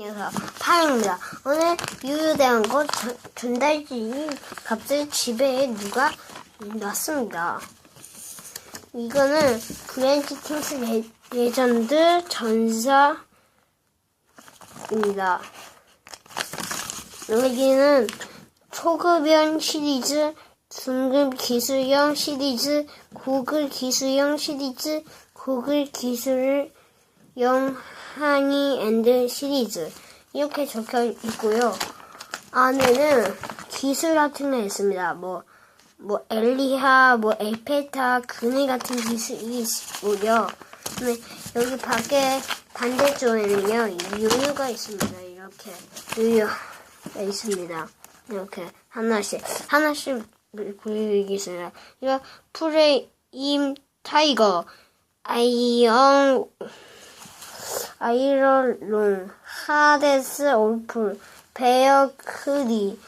안녕하세요. 파입니다 오늘 유유대한 거 전- 전달지 갑자기 집에 누가 왔습니다. 이거는 브랜치 킹스 레, 레전드 전사입니다. 여기는 초급형 시리즈, 중급 기술형 시리즈, 고급 기술형 시리즈, 고급 기술 형 하니 앤드 시리즈 이렇게 적혀 있고요. 안에는 기술 같은 게 있습니다. 뭐, 뭐 엘리하, 뭐 에페타, 그네 같은 기술이 있고요. 근데 여기 밖에 반대쪽에는요 유유가 있습니다. 이렇게 유유가 있습니다. 이렇게 하나씩 하나씩 보여드리겠습니다. 이거 프레임 타이거 아이언 아이러롱 하데스 올풀 베어 크리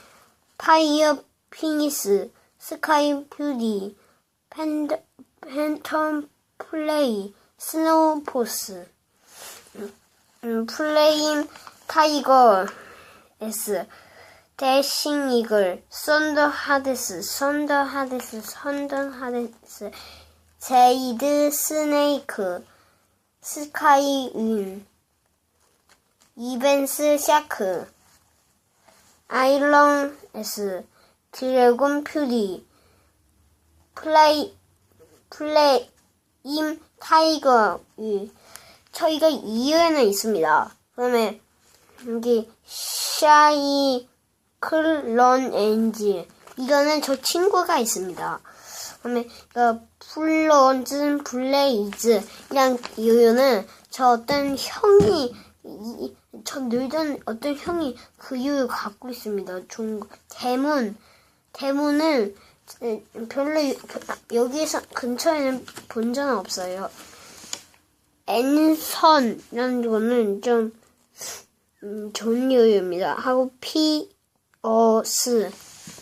파이어 피니스 스카이 팬더, 팬텀 플레이 스노우 포스. 음, 플레임 타이거 S 대싱 이글 썬더 하데스 썬더 하데스 썬더 하데스 제이드 스네이크 스카이 윈 이벤스 샤크 아일런 S 드래곤 퓨리 플레이 플레임 타이거 위 저희가 2회는 있습니다. 그 다음에 여기 샤이 클런 엔지 이거는 저 친구가 있습니다. 그다음에 그 플런즈 블레이즈 이랑 요요는 저 어떤 형이 이, 저 놀던 어떤 형이 그 요요 갖고 있습니다. 종 대문 대문은 에, 별로 여- 여기서 근처에는 본 적은 없어요. N선이라는 거는 좀 음, 좋은 요요입니다. 하고 피어스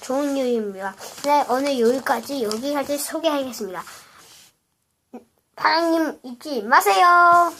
좋은 요요입니다. 네, 오늘 여기까지 여기까지 소개하겠습니다. 파랑님 잊지 마세요.